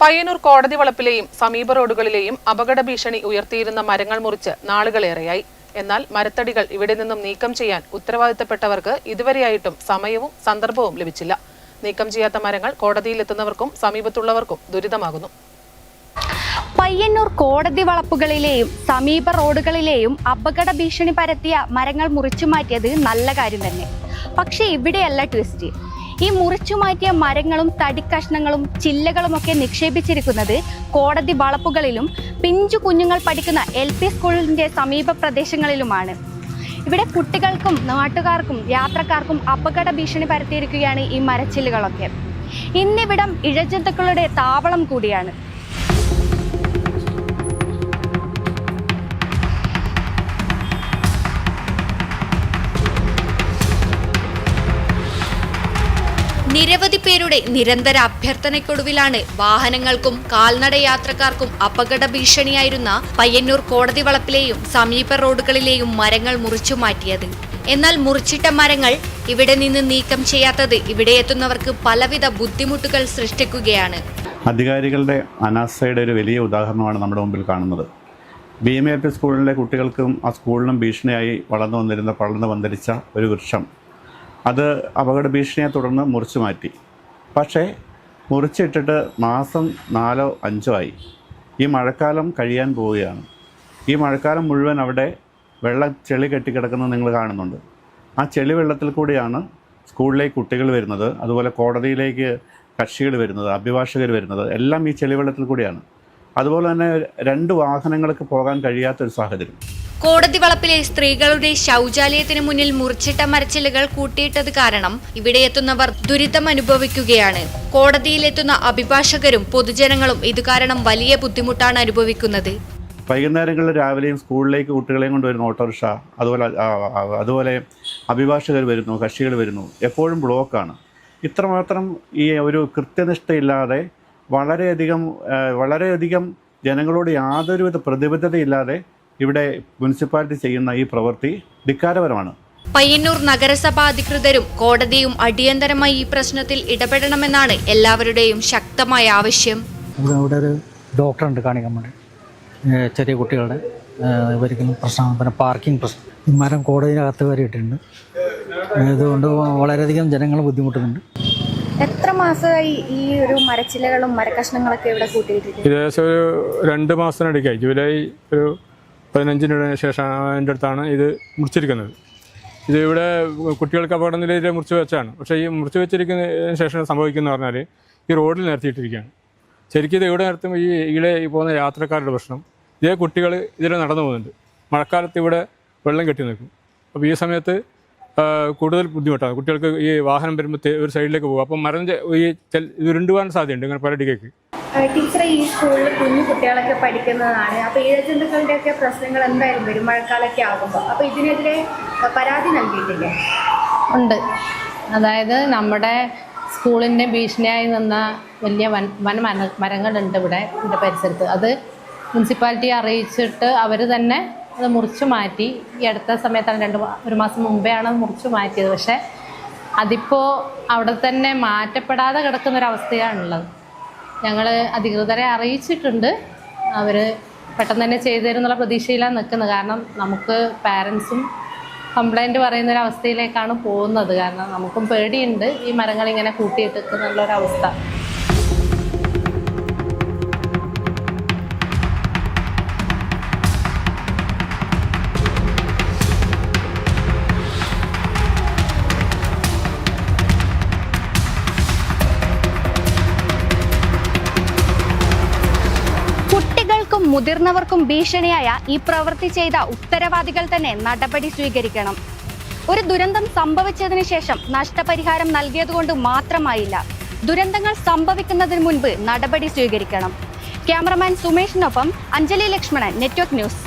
പയ്യന്നൂർ കോടതി വളപ്പിലെയും സമീപ റോഡുകളിലെയും അപകട ഭീഷണി ഉയർത്തിയിരുന്ന മരങ്ങൾ മുറിച്ച് നാളുകളേറെയായി. എന്നാൽ മരത്തടികൾ ഇവിടെ നിന്നും നീക്കം ചെയ്യാൻ ഉത്തരവാദിത്തപ്പെട്ടവർക്ക് ഇതുവരെയായിട്ടും സമയവും സന്ദർഭവും ലഭിച്ചില്ല. നീക്കം ചെയ്യാത്ത മരങ്ങൾ കോടതിയിലെത്തുന്നവർക്കും സമീപത്തുള്ളവർക്കും ദുരിതമാകുന്നു. പയ്യന്നൂർ കോടതി വളപ്പുകളിലെയും സമീപ റോഡുകളിലെയും അപകട ഭീഷണി പരത്തിയ മരങ്ങൾ മുറിച്ചു മാറ്റിയത് നല്ല കാര്യം തന്നെ. പക്ഷേ ഇവിടെയല്ല ട്വിസ്റ്റ്. ഈ മുറിച്ചു മാറ്റിയ മരങ്ങളും തടിക്കഷ്ണങ്ങളും ചില്ലകളുമൊക്കെ നിക്ഷേപിച്ചിരിക്കുന്നത് കോടതി വളപ്പുകളിലും പിഞ്ചു കുഞ്ഞുങ്ങൾ പഠിക്കുന്ന എൽ പി സ്കൂളിന്റെ സമീപ പ്രദേശങ്ങളിലുമാണ്. ഇവിടെ കുട്ടികൾക്കും നാട്ടുകാർക്കും യാത്രക്കാർക്കും അപകട ഭീഷണി പരത്തിയിരിക്കുകയാണ് ഈ മരച്ചില്ലുകളൊക്കെ. ഇന്നിവിടം ഇഴജന്തുക്കളുടെ താവളം കൂടിയാണ്. നിരവധി പേരുടെ നിരന്തര അഭ്യർത്ഥനയ്ക്കൊടുവിലാണ് വാഹനങ്ങൾക്കും കാൽനട യാത്രക്കാർക്കും അപകട ഭീഷണിയായിരുന്ന പയ്യന്നൂർ കോടതി വളപ്പിലെയും സമീപ റോഡുകളിലെയും മരങ്ങൾ മുറിച്ചു മാറ്റിയത്. എന്നാൽ മുറിച്ചിട്ട മരങ്ങൾ ഇവിടെ നിന്ന് നീക്കം ചെയ്യാത്തത് ഇവിടെ എത്തുന്നവർക്ക് പലവിധ ബുദ്ധിമുട്ടുകൾ സൃഷ്ടിക്കുകയാണ്. അധികാരികളുടെ അനാസ്ഥയുടെ ഒരു വലിയ ഉദാഹരണമാണ് നമ്മുടെ മുമ്പിൽ കാണുന്നത്. ബി എം എ പി സ്കൂളിലെ കുട്ടികൾക്കും ആ സ്കൂളിനും ഭീഷണിയായി വളർന്നു വന്നിരുന്ന പളർന്നു വന്നിരിച്ച ഒരു വൃക്ഷം. അത് അപകട ഭീഷണിയെ തുടർന്ന് മുറിച്ചു മാറ്റി. പക്ഷേ മുറിച്ചിട്ടിട്ട് മാസം നാലോ അഞ്ചോ ആയി. ഈ മഴക്കാലം കഴിയാൻ പോവുകയാണ്. ഈ മഴക്കാലം മുഴുവൻ അവിടെ വെള്ള ചെളി കെട്ടിക്കിടക്കുന്നത് നിങ്ങൾ കാണുന്നുണ്ട്. ആ ചെളി വെള്ളത്തിൽ കൂടിയാണ് സ്കൂളിലേക്ക് കുട്ടികൾ വരുന്നത്. അതുപോലെ കോടതിയിലേക്ക് കക്ഷികൾ വരുന്നത് അഭിഭാഷകർ വരുന്നത്. എല്ലാം ഈ ചെളിവെള്ളത്തിൽ കൂടിയാണ്. അതുപോലെ തന്നെ രണ്ട് വാഹനങ്ങൾക്ക് പോകാൻ കഴിയാത്തൊരു സാഹചര്യം. കോടതി വളപ്പിലെ സ്ത്രീകളുടെ ശൗചാലയത്തിന് മുന്നിൽ മുറിച്ചിട്ട മരച്ചില്ലുകൾ കൂട്ടിയിട്ടത് കാരണം ഇവിടെ എത്തുന്നവർ ദുരിതം അനുഭവിക്കുകയാണ്. കോടതിയിലെത്തുന്ന അഭിഭാഷകരും പൊതുജനങ്ങളും ഇത് കാരണം വലിയ ബുദ്ധിമുട്ടാണ് അനുഭവിക്കുന്നത്. വൈകുന്നേരങ്ങളിൽ രാവിലെയും സ്കൂളിലേക്ക് കുട്ടികളെയും കൊണ്ടുവരുന്ന ഓട്ടോറിക്ഷ അതുപോലെ അതുപോലെ അഭിഭാഷകർ വരുന്നു കക്ഷികൾ വരുന്നു എപ്പോഴും ബ്ലോക്കാണ്. ഇത്രമാത്രം ഈ ഒരു കൃത്യനിഷ്ഠയില്ലാതെ വളരെയധികം വളരെയധികം ജനങ്ങളോട് യാതൊരുവിധ പ്രതിബദ്ധതയില്ലാതെ ഇവിടെ മുനിസിപ്പാലിറ്റി ചെയ്യുന്ന ഈ പ്രവൃത്തി ധിക്കാരപരമാണ്. പയ്യന്നൂർ നഗരസഭാ അധികൃതരും കോടതിയും അടിയന്തരമായി ഈ പ്രശ്നത്തിൽ ഇടപെടണമെന്നാണ് എല്ലാവരുടെയും ശക്തമായ ആവശ്യം. ഇവിടെ ഒരു ഡോക്ടറുണ്ട് കാണിക്കാൻ വേണ്ടി. ചെറിയ കുട്ടികളുടെ ഇവർക്കും പ്രശ്നം പിന്നെ പാർക്കിംഗ് പ്രശ്നം. ഈ മരം കോടതിനകത്ത് വരെ ഇട്ടുണ്ട് ഇതുകൊണ്ട് വളരെയധികം ജനങ്ങൾ ബുദ്ധിമുട്ടുന്നുണ്ട്. എത്ര മാസമായി ഈ ഒരു മരച്ചിലകളും മരക്കഷ്ണങ്ങളൊക്കെ ഇവിടെ കൂട്ടിയിട്ടുണ്ട് ഏകദേശം ഒരു രണ്ട് മാസത്തിനടുക്കായി ജൂലൈ ഒരു പതിനഞ്ചിന് ശേഷം അതിന്റെ അടുത്താണ് ഇത് മുറിച്ചിരിക്കുന്നത്. ഇത് ഇവിടെ കുട്ടികൾക്ക് അപകട നിലയിൽ മുറിച്ച് വെച്ചാണ്. പക്ഷേ ഈ മുറിച്ച് വെച്ചിരിക്കുന്നതിന് ശേഷം സംഭവിക്കുന്നത് പറഞ്ഞാൽ ഈ റോഡിൽ നിരത്തിയിട്ടിരിക്കുകയാണ്. ശരിക്കും ഇത് ഇവിടെ നിർത്തുമ്പോൾ ഈ ഇവിടെ ഈ പോകുന്ന യാത്രക്കാരുടെ പ്രശ്നം. ഇതേ കുട്ടികൾ ഇതിൽ നടന്നു പോകുന്നുണ്ട്. മഴക്കാലത്ത് ഇവിടെ വെള്ളം കെട്ടി നിൽക്കും. അപ്പോൾ ഈ സമയത്ത് കൂടുതൽ ബുദ്ധിമുട്ടാണ്. കുട്ടികൾക്ക് ഈ വാഹനം വരുമ്പോൾ ഒരു സൈഡിലേക്ക് പോകും. അപ്പം മരം ഈ ഇത് ഉരുണ്ടുപോകാൻ സാധ്യതയുണ്ട്. ഇങ്ങനെ പല പലടിക്കേക്ക് ടീച്ചറെ ഈ സ്കൂളിൽ കുഞ്ഞു കുട്ടികളൊക്കെ പഠിക്കുന്നതാണ്. അപ്പോൾ ഇഴജന്തുക്കളുടെ ഒക്കെ പ്രശ്നങ്ങൾ എന്തായാലും വരും? മഴക്കാലമൊക്കെ ആകുമ്പോൾ. അപ്പോൾ ഇതിനെതിരെ പരാതി നൽകിയിട്ടില്ലേ? ഉണ്ട്. അതായത് നമ്മുടെ സ്കൂളിന്റെ ഭീഷണിയായി നിന്ന വലിയ വൻ വൻ മര മരങ്ങളുണ്ട് ഇവിടെ ഇവിടെ പരിസരത്ത്. അത് മുനിസിപ്പാലിറ്റിയെ അറിയിച്ചിട്ട് അവർ തന്നെ അത് മുറിച്ചു മാറ്റി. ഈ അടുത്ത സമയത്താണ് രണ്ട് ഒരു മാസം മുമ്പേ അത് മുറിച്ചു മാറ്റിയത്. പക്ഷേ അതിപ്പോൾ അവിടെ തന്നെ മാറ്റപ്പെടാതെ കിടക്കുന്നൊരവസ്ഥയാണുള്ളത്. ഞങ്ങൾ അധികൃതരെ അറിയിച്ചിട്ടുണ്ട്. അവർ പെട്ടെന്ന് തന്നെ ചെയ്തു തരുന്നുള്ള പ്രതീക്ഷയിലാണ് നിൽക്കുന്നത്. കാരണം നമുക്ക് പാരൻസും കംപ്ലൈന്റ് പറയുന്ന ഒരു അവസ്ഥയിലേക്കാണ് പോകുന്നത്. കാരണം നമുക്കും പേടിയുണ്ട് ഈ മരങ്ങൾ ഇങ്ങനെ കൂട്ടിയിട്ടെന്നുള്ളൊരവസ്ഥ മുതിർന്നവർക്കും ഭീഷണിയായ ഈ പ്രവൃത്തി ചെയ്ത ഉത്തരവാദികൾ തന്നെ നടപടി സ്വീകരിക്കണം. ഒരു ദുരന്തം സംഭവിച്ചതിന് ശേഷം നഷ്ടപരിഹാരം നൽകിയതുകൊണ്ട് മാത്രമായില്ല ദുരന്തങ്ങൾ സംഭവിക്കുന്നതിന് മുൻപ് നടപടി സ്വീകരിക്കണം. ക്യാമറമാൻ സുമേഷിനൊപ്പം അഞ്ജലി ലക്ഷ്മണൻ നെറ്റ്വർക്ക് ന്യൂസ്.